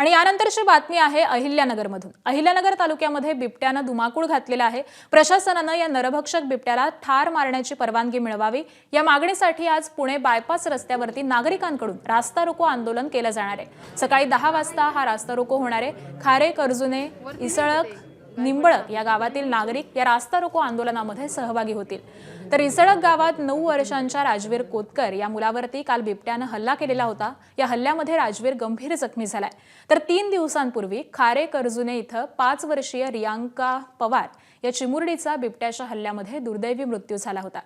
आणि यानंतरची बातमी आहे अहिल्यानगरमधून. अहिल्यानगर तालुक्यामध्ये बिबट्यानं धुमाकूळ घातलेला आहे. प्रशासनानं या नरभक्षक बिबट्याला ठार मारण्याची परवानगी मिळवावी. या मागणीसाठी आज पुणे बायपास रस्त्यावरती नागरिकांकडून रास्ता रोको आंदोलन केलं जाणार आहे. सकाळी दहा वाजता हा रास्ता रोको होणार आहे. खारे कर्जुने इसळक निंबळक या गावातील नागरिक या रास्ता रोको आंदोलनामध्ये सहभागी होतील. तर इसळक गावात नऊ वर्षांच्या राजवीर कोतकर या मुलावरती काल बिबट्यानं हल्ला केलेला होता. या हल्ल्यामध्ये राजवीर गंभीर जखमी झालाय. तर तीन दिवसांपूर्वी खारे कर्जुने इथं पाच वर्षीय रियांका पवार या चिमुरडीचा बिबट्याच्या हल्ल्यामध्ये दुर्दैवी मृत्यू झाला होता.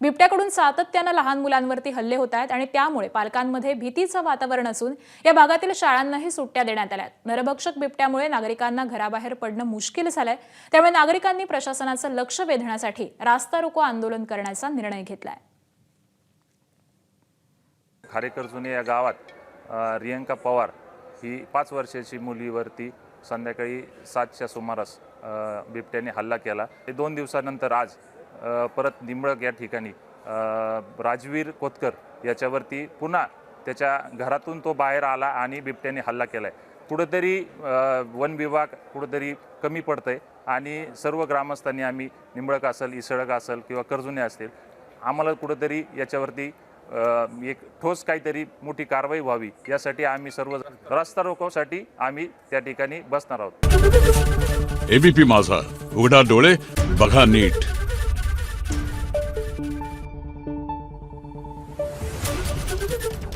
बिबट्याकडून सातत्यानं लहान मुलांवरती हल्ले होत आहेत आणि त्यामुळे पालकांमध्ये भीतीचं वातावरण असून या भागातील शाळांनाही सुट्ट्या देण्यात आल्या आहेत. नरभक्षक बिबट्यामुळे नागरिकांना घराबाहेर पडणं मुश्किल झालंय. त्यामुळे नागरिकांनी प्रशासनाचं लक्ष वेधण्यासाठी रास्ता रोको आंदोलन करण्याचा निर्णय घेतलाय. खारेकरजुने या गावात रियंका पवार ही पाच वर्षाची मुलीवरती संध्याकाळी सातच्या सुमारास बिबट्याने हल्ला केला. ते दोन दिवसानंतर आज परत निंबळक या ठिकाणी. राजवीर कोतकर याच्यावरती पुन्हा त्याच्या घरातून तो बाहेर आला आणि बिबट्याने हल्ला केला आहे कुठंतरी वन विभाग कुठंतरी कमी पडतं आहे आणि सर्व ग्रामस्थांनी आम्ही निंबळक असेल इसळक असेल किंवा कर्जुने असतील आम्हाला कुठंतरी याच्यावरती एक ठोस काहीतरी मोठी कारवाई व्हावी यासाठी आम्ही सर्व रस्ता रोकोसाठी आम्ही त्या ठिकाणी बसणार आहोत. एबीपी माझा. उघडा डोळे बघा नीट. どうぞ。